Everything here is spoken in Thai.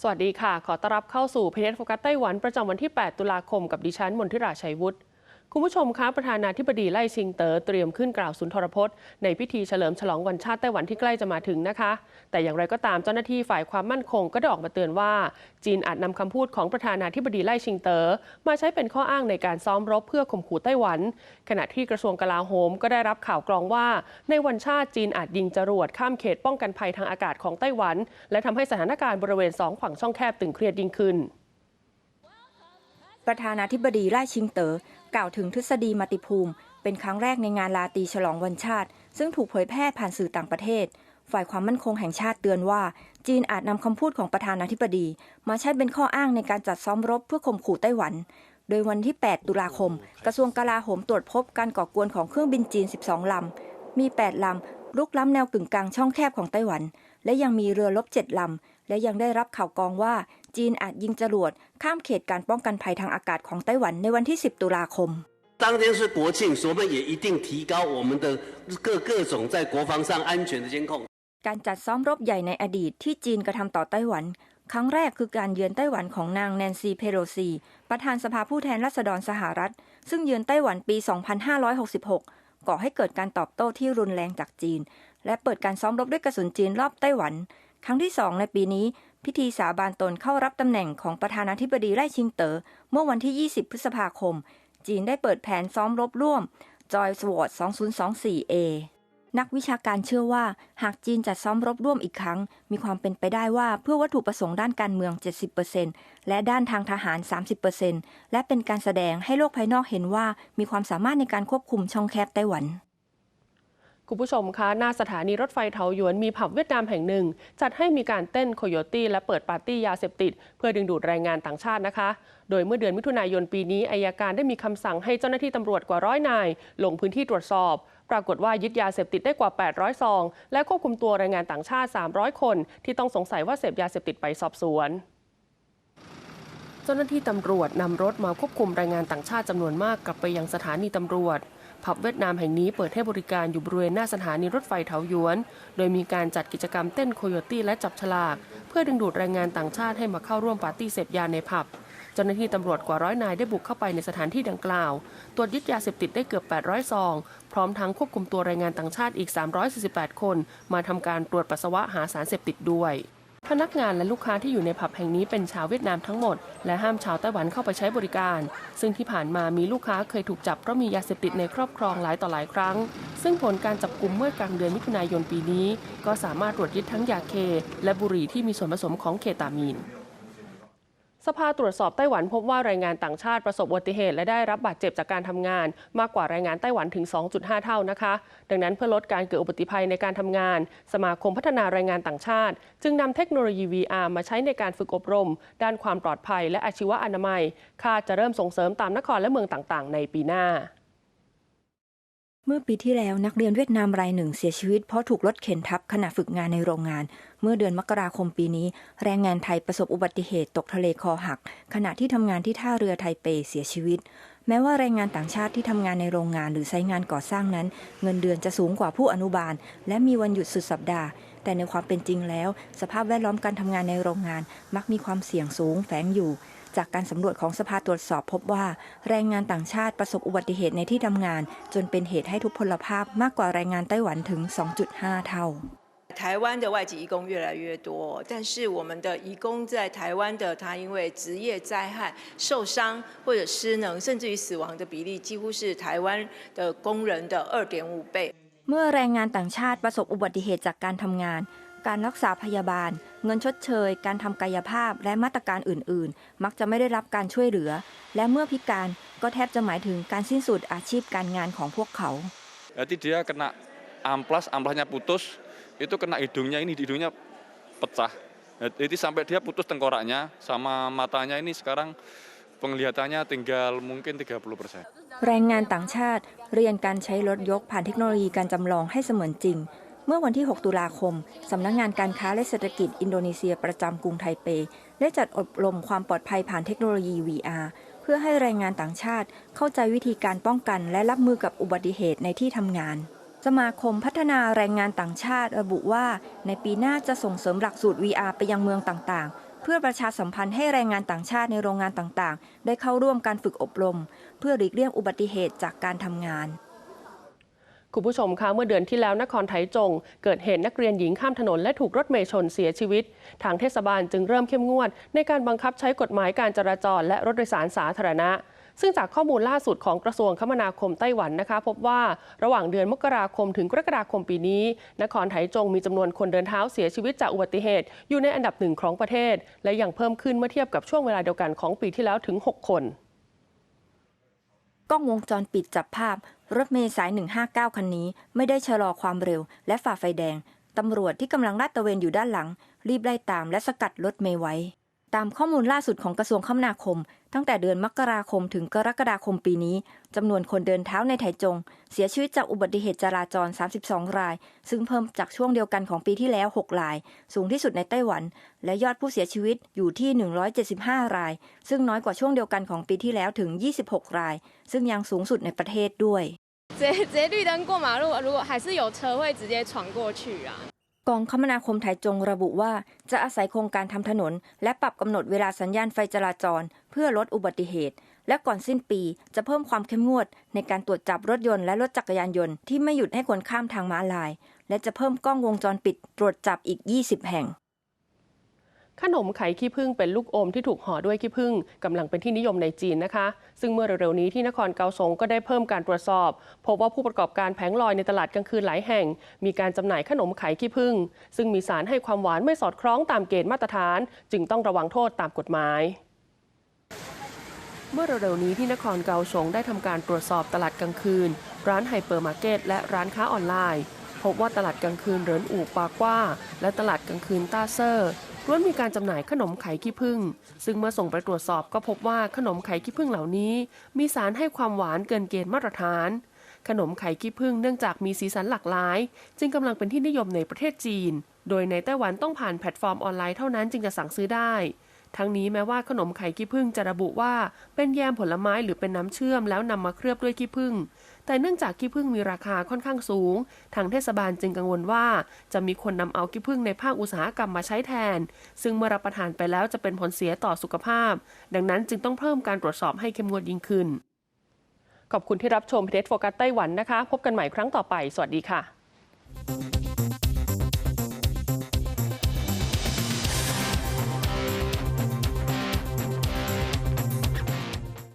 สวัสดีค่ะ ขอต้อนรับเข้าสู่เพจโฟกัสไต้หวันประจำวันที่ 8 ตุลาคมกับดิฉันมนทิราชัยวุฒิ คุณผู้ชมคะประธานาธิบดีไล่ชิงเตอ๋อเตรียมขึ้นกล่าวสุนทรพจน์ ในพิธีเฉลิมฉลองวันชาติไต้หวันที่ใกล้จะมาถึงนะคะ แต่อย่างไรก็ตามเจ้าหน้าที่ฝ่ายความมั่นคงก็ได้ออกมาเตือนว่า จีนอาจนำคำพูดของประธานาธิบดีไล่ชิงเตอ๋อมาใช้เป็นข้ออ้างในการซ้อมรบเพื่อข่มขู่ไต้หวัน ขณะที่กระทรวงกลาโหมก็ได้รับข่าวกรองว่า ในวันชาติจีนอาจยิงจรวดข้ามเขตป้องกันภัยทางอากาศของไต้หวัน และทำให้สถานการณ์บริเวณสองฝั่งช่องแคบตึงเครียดยิ่งขึ้น ประธานาธิบดีไล่ชิงเตอ๋อกล่าวถึงทฤษฎีมัติภูมิ เป็นครั้งแรกในงานลาตีฉลองวันชาติ ซึ่งถูกเผยแพร่ผ่านสื่อต่างประเทศ ฝ่ายความมั่นคงแห่งชาติเตือนว่า จีนอาจนำคำพูดของประธานาธิบดี มาใช้เป็นข้ออ้างในการจัดซ้อมรบเพื่อข่มขู่ไต้หวัน โดยวันที่ 8 ตุลาคม กระทรวงกลาโหมตรวจพบการก่อกวนของเครื่องบินจีน 12 ลำ มี 8 ลำลุกล้ำแนวกึ่งกลางช่องแคบของไต้หวัน และยังมีเรือรบ7 ลำ และยังได้รับข่าวกรองว่า จีนอาจยิงจรวดข้ามเขตการป้องกันภัยทางอากาศของไต้หวันในวันที่ 10 ตุลาคม 当天是国庆，所以我们也一定提高我们的各各种在国防上安全的监控。 การจัดซ้อมรบใหญ่ในอดีตที่จีนกระทำต่อไต้หวัน ครั้งแรกคือการเยือนไต้หวันของนางแนนซีเพโรซี ประธานสภาผู้แทนราษฎรสหรัฐ ซึ่งเยือนไต้หวันปี 2566 ก่อให้เกิดการตอบโต้ที่รุนแรงจากจีน และเปิดการซ้อมรบด้วยกระสุนจีนรอบไต้หวัน ครั้งที่สองในปีนี้ พิธีสาบานตนเข้ารับตำแหน่งของประธานาธิบดีไล่ชิงเตอ๋อเมื่อวันที่ 20 พฤษภาคม จีนได้เปิดแผนซ้อมรบร่วม Joy Sword 2024A นักวิชาการเชื่อว่า หากจีนจัดซ้อมรบร่วมอีกครั้ง มีความเป็นไปได้ว่าเพื่อวัตถุประสงค์ด้านการเมือง 70%และด้านทางทหาร 30%และเป็นการแสดงให้โลกภายนอกเห็นว่ามีความสามารถในการควบคุมช่องแคบไต้หวัน คุณผู้ชมคะหน้าสถานีรถไฟเถาหยวนมีผับเวียดนามแห่งหนึ่ง จัดให้มีการเต้นโคโยตี้และเปิดปาร์ตี้ยาเสพติด เพื่อดึงดูดแรงงานต่างชาตินะคะ โดยเมื่อเดือนมิถุนายนปีนี้อายการได้มีคำสั่งให้เจ้าหน้าที่ตำรวจกว่าร้อยนาย ลงพื้นที่ตรวจสอบ ปรากฏว่ายึดยาเสพติดได้กว่า 800 ซอง และควบคุมตัวแรงงานต่างชาติ 300 คน ที่ต้องสงสัยว่าเสพยาเสพติดไปสอบสวนเจ้าหน้าที่ตำรวจนำรถมาควบคุมแรงงานต่างชาติจำนวนมากกลับไปยังสถานีตำรวจ ผับเวียดนามแห่งนี้เปิดให้บริการอยู่บริเวณหน้าสถานีรถไฟเถาหยวน โดยมีการจัดกิจกรรมเต้นโคโยตี้และจับฉลาก เพื่อดึงดูดแรงงานต่างชาติให้มาเข้าร่วมปาร์ตี้เสพยาในผับเจ้าหน้าที่ตำรวจกว่าร้อยนายได้บุกเข้าไปในสถานที่ดังกล่าว ตรวจยึดยาเสพติดได้เกือบ 800 ซอง พร้อมทั้งควบคุมตัวแรงงานต่างชาติอีก 348 คน มาทำการตรวจปัสสาวะหาสารเสพติดด้วย พนักงานและลูกค้าที่อยู่ในผับแห่งนี้เป็นชาวเวียดนามทั้งหมด และห้ามชาวไต้หวันเข้าไปใช้บริการ ซึ่งที่ผ่านมามีลูกค้าเคยถูกจับเพราะมียาเสพติดในครอบครองหลายต่อหลายครั้ง ซึ่งผลการจับกลุ่มเมื่อกลางเดือนมิถุนายนปีนี้ ก็สามารถตรวจยึดทั้งยาเค และบุหรี่ที่มีส่วนผสมของเคตามีน สภาตรวจสอบไต้หวันพบว่าแรงงานต่างชาติประสบอุบัติเหตุและได้รับบาดเจ็บจากการทำงาน มากกว่าแรงงานไต้หวันถึง 2.5 เท่านะคะ ดังนั้นเพื่อลดการเกิดอุบัติภัยในการทำงาน สมาคมพัฒนาแรงงานต่างชาติ จึงนำเทคโนโลยี VR มาใช้ในการฝึกอบรม ด้านความปลอดภัย และอาชีวะอนามัยคาดจะเริ่มส่งเสริมตามนครและเมืองต่างๆ ในปีหน้า เมื่อปีที่แล้วนักเรียนเวียดนามรายหนึ่งเสียชีวิตเพราะถูกรถเข็นทับขณะฝึกงานในโรงงาน เมื่อเดือนมกราคมปีนี้ แรงงานไทยประสบอุบัติเหตุตกทะเลคอหัก ขณะที่ทำงานที่ท่าเรือไทเปเสียชีวิต แม้ว่าแรงงานต่างชาติที่ทำงานในโรงงานหรือไซต์งานก่อสร้างนั้น เงินเดือนจะสูงกว่าผู้อนุบาล และมีวันหยุดสุดสัปดาห์ แต่ในความเป็นจริงแล้ว สภาพแวดล้อมการทำงานในโรงงานมักมีความเสี่ยงสูงแฝงอยู่ จากการสำรวจของสภาตรวจสอบพบว่า แรงงานต่างชาติประสบอุบัติเหตุในที่ทำงาน จนเป็นเหตุให้ทุพพลภาพมากกว่าแรงงานไต้หวันถึง 2.5 เท่า 台湾的外籍移工越来越多，但是我们的移工在台湾的，他因为职业灾害受伤或者失能，甚至于死亡的比例，几乎是台湾的工人的二点五倍。 เมื่อแรงงานต่างชาติประสบอุบัติเหตุจากการทำงาน การรักษาพยาบาล เงินชดเชย การทำกายภาพและมาตรการอื่น ๆ มักจะไม่ได้รับการช่วยเหลือ และเมื่อพิการก็แทบจะหมายถึงการสิ้นสุดอาชีพการงานของพวกเขา Jadi dia kena amplas, amplasnya putus, itu kena hidungnya ini, hidungnya pecah. Jadi sampai dia putus tengkoraknya, sama matanya ini sekarang penglihatannya tinggal mungkin 30 persen. แรงงานต่างชาติเรียนการใช้รถยกผ่านเทคโนโลยีการจำลองให้เสมือนจริง เมื่อวันที่ 6 ตุลาคม สำนักงงานการค้าและเศรษฐกิจอินโดนีเซียประจำกรุงไทเป ได้จัดอบรมความปลอดภัยผ่านเทคโนโลยี VR เพื่อให้แรงงานต่างชาติเข้าใจวิธีการป้องกันและรับมือกับอุบัติเหตุในที่ทำงาน สมาคมพัฒนาแรงงานต่างชาติระบุว่า ในปีหน้าจะส่งเสริมหลักสูตร VR ไปยังเมืองต่างๆ เพื่อประชาสัมพันธ์ให้แรงงานต่างชาติในโรงงานต่างๆ ได้เข้าร่วมการฝึกอบรม เพื่อหลีกเลี่ยงอุบัติเหตุจากการทำงาน คุณผู้ชมคะเมื่อเดือนที่แล้วนครไถจง เกิดเหตุนักเรียนหญิงข้ามถนนและถูกรถเมล์ชนเสียชีวิต ทางเทศบาลจึงเริ่มเข้มงวด ในการบังคับใช้กฎหมายการจราจร และรถโดยสารสาธารณะซึ่งจากข้อมูลล่าสุดของกระทรวงคมนาคมไต้หวันนะคะ พบว่าระหว่างเดือนมกราคมถึงกรกฎาคมปีนี้ นครไถจงมีจำนวนคนเดินเท้าเสียชีวิตจากอุบัติเหตุ อยู่ในอันดับหนึ่งของประเทศ และยังเพิ่มขึ้นเมื่อเทียบกับช่วงเวลาเดียวกันของปีที่แล้วถึง 6 คน กล้องวงจรปิดจับภาพ รถเมย์สาย 159 คันนี้ ไม่ได้ชะลอความเร็ว และฝ่าไฟแดง ตำรวจที่กำลังลาดตระเวนอยู่ด้านหลัง รีบไล่ตามและสกัดรถเมย์ไว้ ตามข้อมูลล่าสุดของกระทรวงคมนาคม ตั้งแต่เดือนมกราคมถึงกรกฎาคมปีนี้จำนวนคนเดินเท้าในไถจง เสียชีวิตจากอุบัติเหตุจราจร 32 ราย ซึ่งเพิ่มจากช่วงเดียวกันของปีที่แล้ว 6 ราย สูงที่สุดในไต้หวัน และยอดผู้เสียชีวิตอยู่ที่ 175 ราย ซึ่งน้อยกว่าช่วงเดียวกันของปีที่แล้วถึง 26 ราย ซึ่งยังสูงสุดในประเทศด้วย 直接直接绿灯过马路，如果还是有车会直接闯过去啊。 กองคมนาคมไทยจงระบุว่า จะอาศัยโครงการทำถนน และปรับกำหนดเวลาสัญญาณไฟจราจร เพื่อลดอุบัติเหตุ และก่อนสิ้นปีจะเพิ่มความเข้มงวด ในการตรวจจับรถยนต์และรถจักรยานยนต์ที่ไม่หยุดให้คนข้ามทางม้าลาย และจะเพิ่มกล้องวงจรปิดตรวจจับอีก 20 แห่ง ขนมไข่ขี้ผึ้งเป็นลูกอมที่ถูกห่อด้วยขี้ผึ้งกำลังเป็นที่นิยมในจีนนะคะ ซึ่งเมื่อเร็วๆนี้ที่นครเกาสงก็ได้เพิ่มการตรวจสอบ พบว่าผู้ประกอบการแผงลอยในตลาดกลางคืนหลายแห่ง มีการจำหน่ายขนมไข่ขี้ผึ้งซึ่งมีสารให้ความหวานไม่สอดคล้องตามเกณฑ์มาตรฐาน จึงต้องระวังโทษตามกฎหมายเมื่อเร็วๆนี้ที่นครเกาสงได้ทำการตรวจสอบตลาดกลางคืน ร้านไฮเปอร์มาร์เก็ตและร้านค้าออนไลน์ พบว่าตลาดกลางคืนเรินอู่ปากว่า และตลาดกลางคืนต้าเซอร์ ล้วนมีการจำหน่ายขนมไข่ขี้ผึ้งซึ่งเมื่อส่งไปตรวจสอบก็พบว่าขนมไข่ขี้ผึ้งเหล่านี้ มีสารให้ความหวานเกินเกณฑ์มาตรฐาน ขนมไข่ขี้ผึ้งเนื่องจากมีสีสันหลากหลาย จึงกำลังเป็นที่นิยมในประเทศจีน โดยในไต้หวันต้องผ่านแพลตฟอร์มออนไลน์เท่านั้นจึงจะสั่งซื้อได้ ทั้งนี้แม้ว่าขนมไข่ขี้ผึ้งจะระบุว่าเป็นแยมผลไม้หรือเป็นน้ำเชื่อมแล้วนำมาเคลือบด้วยขี้ผึ้งแต่เนื่องจากขี้ผึ้งมีราคาค่อนข้างสูง ทางเทศบาลจึงกังวลว่า จะมีคนนำเอาขี้ผึ้งในภาคอุตสาหกรรมมาใช้แทน ซึ่งเมื่อรับประทานไปแล้วจะเป็นผลเสียต่อสุขภาพ ดังนั้นจึงต้องเพิ่มการตรวจสอบให้เข้มงวดยิ่งขึ้น ขอบคุณที่รับชมเพจโฟกัสไต้หวันนะคะ พบกันใหม่ครั้งต่อไป สวัสดีค่ะ